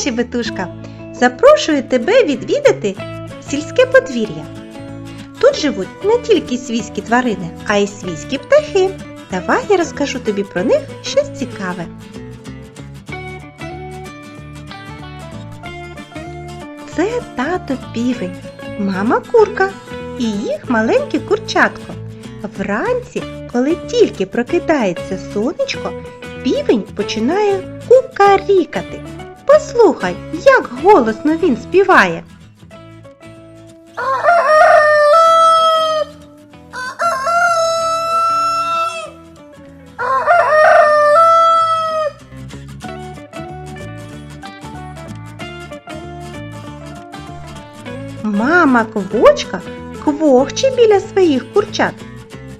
Щебетушка запрошую тебе відвідати сільське подвір'я. Тут живуть не тільки свійські тварини, а й свійські птахи. Давай я розкажу тобі про них щось цікаве. Це тато півень, мама курка і їх маленьке курчатко. Вранці, коли тільки прокидається сонечко, півень починає кукарікати. Послухай, як голосно він співає. Мама квочка квохче біля своїх курчат.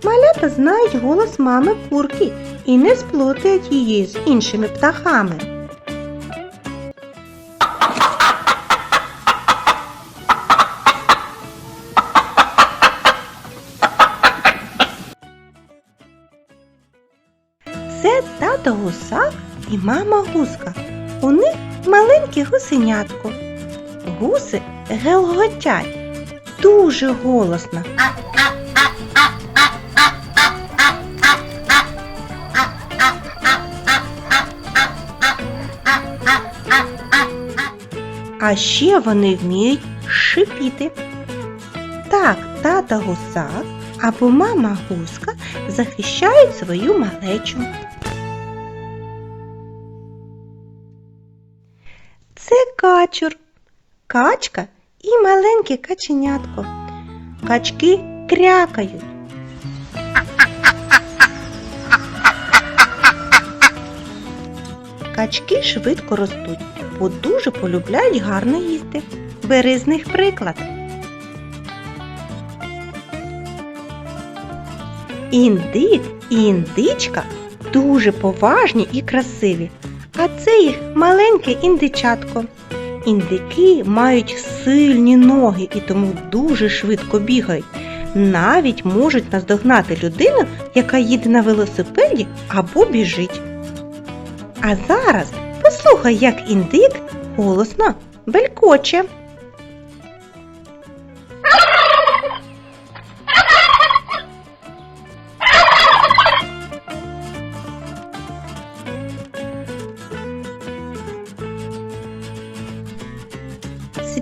Малята знають голос мами курки і не сплутають її з іншими птахами. Це тато гусак і мама гуска. У них маленьке гусенятко. Гуси гелготять дуже голосно. А ще вони вміють шипіти. Так, тата гусак або мама гуска захищають свою малечу. Це качур, качка і маленьке каченятко. Качки крякають. Качки швидко ростуть, бо дуже полюбляють гарно їсти. Бери з них приклад. Індик і індичка дуже поважні і красиві, а це їх маленьке індичатко. Індики мають сильні ноги і тому дуже швидко бігають. Навіть можуть наздогнати людину, яка їде на велосипеді або біжить. А зараз послухай, як індик голосно белькоче.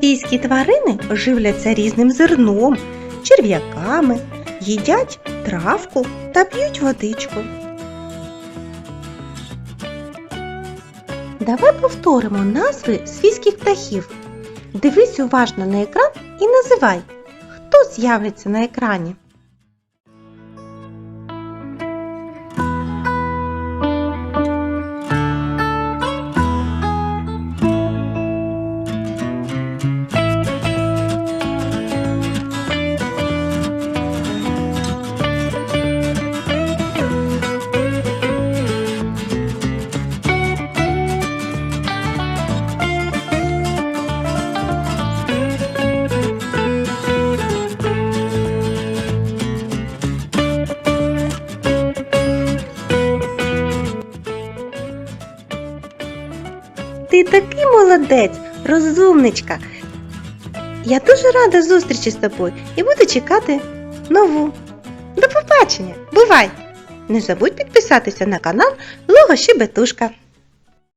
Свійські тварини живляться різним зерном, черв'яками, їдять травку та п'ють водичку. Давай повторимо назви свійських птахів. Дивись уважно на екран і називай, хто з'явиться на екрані. Ти такий молодець, розумничка. Я дуже рада зустрічі з тобою і буду чекати нову. До побачення! Бувай! Не забудь підписатися на канал Лого Щебетушка.